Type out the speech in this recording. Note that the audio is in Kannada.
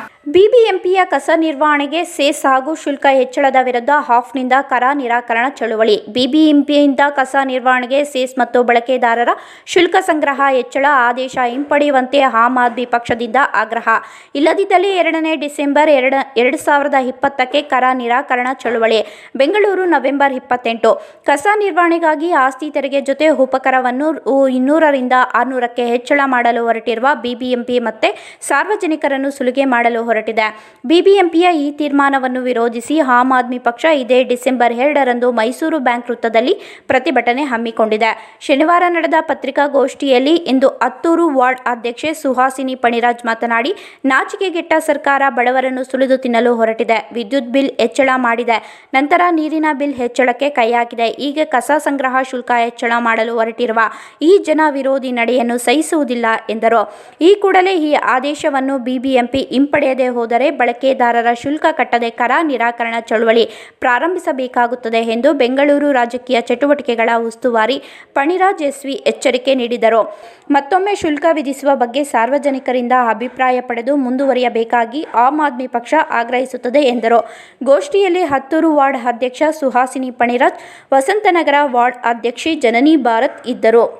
Bye. ಬಿಬಿಎಂಪಿಯ ಕಸ ನಿರ್ವಹಣೆಗೆ ಸೇಸ್ ಹಾಗೂ ಶುಲ್ಕ ಹೆಚ್ಚಳದ ವಿರುದ್ಧ ಹಾಫ್ನಿಂದ ಕರ ನಿರಾಕರಣ ಚಳುವಳಿ. ಬಿಬಿಎಂಪಿಯಿಂದ ಕಸ ನಿರ್ವಹಣೆಗೆ ಸೇಸ್ ಮತ್ತು ಬಳಕೆದಾರರ ಶುಲ್ಕ ಸಂಗ್ರಹ ಹೆಚ್ಚಳ ಆದೇಶ ಹಿಂಪಡೆಯುವಂತೆ ಆಮ್ ಆದ್ಮಿ ಪಕ್ಷದಿಂದ ಆಗ್ರಹ. ಇಲ್ಲದಿದ್ದಲ್ಲಿ ಎರಡನೇ ಡಿಸೆಂಬರ್ ಎರಡ, ಎರಡು ಸಾವಿರದ ಇಪ್ಪತ್ತಕ್ಕೆ ಕರ ನಿರಾಕರಣ ಚಳುವಳಿ. ಬೆಂಗಳೂರು ನವೆಂಬರ್ ಇಪ್ಪತ್ತೆಂಟು. ಕಸ ನಿರ್ವಹಣೆಗಾಗಿ ಆಸ್ತಿ ತೆರಿಗೆ ಜೊತೆ ಉಪಕರವನ್ನು ಇನ್ನೂರರಿಂದ ಆರುನೂರಕ್ಕೆ ಹೆಚ್ಚಳ ಮಾಡಲು ಹೊರಟಿರುವ ಬಿಬಿಎಂಪಿ ಮತ್ತೆ ಸಾರ್ವಜನಿಕರನ್ನು ಸುಲಿಗೆ ಮಾಡಲು ಹೊರಟಿದೆ. ಬಿಬಿಎಂಪಿಯ ಈ ತೀರ್ಮಾನವನ್ನು ವಿರೋಧಿಸಿ ಆಮ್ ಆದ್ಮಿ ಪಕ್ಷ ಇದೇ ಡಿಸೆಂಬರ್ ಎರಡರಂದು ಮೈಸೂರು ಬ್ಯಾಂಕ್ ವೃತ್ತದಲ್ಲಿ ಪ್ರತಿಭಟನೆ ಹಮ್ಮಿಕೊಂಡಿದೆ. ಶನಿವಾರ ನಡೆದ ಪತ್ರಿಕಾಗೋಷ್ಠಿಯಲ್ಲಿ ಇಂದು ಅತ್ತೂರು ವಾರ್ಡ್ ಅಧ್ಯಕ್ಷೆ ಸುಹಾಸಿನಿ ಪಣಿರಾಜ್ ಮಾತನಾಡಿ, ನಾಚಿಕೆಗೆಟ್ಟ ಸರ್ಕಾರ ಬಡವರನ್ನು ಸುಲಿದು ತಿನ್ನಲು ಹೊರಟಿದೆ. ವಿದ್ಯುತ್ ಬಿಲ್ ಹೆಚ್ಚಳ ಮಾಡಿದೆ. ನಂತರ ನೀರಿನ ಬಿಲ್ ಹೆಚ್ಚಳಕ್ಕೆ ಕೈ ಹಾಕಿದೆ ಈಗ ಕಸ ಸಂಗ್ರಹ ಶುಲ್ಕ ಹೆಚ್ಚಳ ಮಾಡಲು ಹೊರಟಿರುವ ಈ ಜನ ವಿರೋಧಿ ನಡೆಯನ್ನು ಸಹಿಸುವುದಿಲ್ಲ ಎಂದರು. ಈ ಕೂಡಲೇ ಈ ಆದೇಶವನ್ನು ಬಿಬಿಎಂಪಿ ಹಿಂಪಡೆಯದೆ ಹೋದರೆ ಬಳಕೆದಾರರ ಶುಲ್ಕ ಕಟ್ಟದೆ ಕರ ನಿರಾಕರಣ ಚಳುವಳಿ ಪ್ರಾರಂಭಿಸಬೇಕಾಗುತ್ತದೆ ಎಂದು ಬೆಂಗಳೂರು ರಾಜಕೀಯ ಚಟುವಟಿಕೆಗಳ ಉಸ್ತುವಾರಿ ಪಣಿರಾಜ್ ಎಸ್ವಿ ಎಚ್ಚರಿಕೆ ನೀಡಿದರು. ಮತ್ತೊಮ್ಮೆ ಶುಲ್ಕ ವಿಧಿಸುವ ಬಗ್ಗೆ ಸಾರ್ವಜನಿಕರಿಂದ ಅಭಿಪ್ರಾಯ ಪಡೆದು ಮುಂದುವರಿಯಬೇಕಾಗಿ ಆಮ್ ಆದ್ಮಿ ಪಕ್ಷ ಆಗ್ರಹಿಸುತ್ತದೆ ಎಂದರು. ಗೋಷ್ಠಿಯಲ್ಲಿ ಹತ್ತೂರು ವಾರ್ಡ್ ಅಧ್ಯಕ್ಷ ಸುಹಾಸಿನಿ ಪಣಿರಾಜ್, ವಸಂತನಗರ ವಾರ್ಡ್ ಅಧ್ಯಕ್ಷೆ ಜನನಿ ಭಾರತ್ ಇದ್ದರು.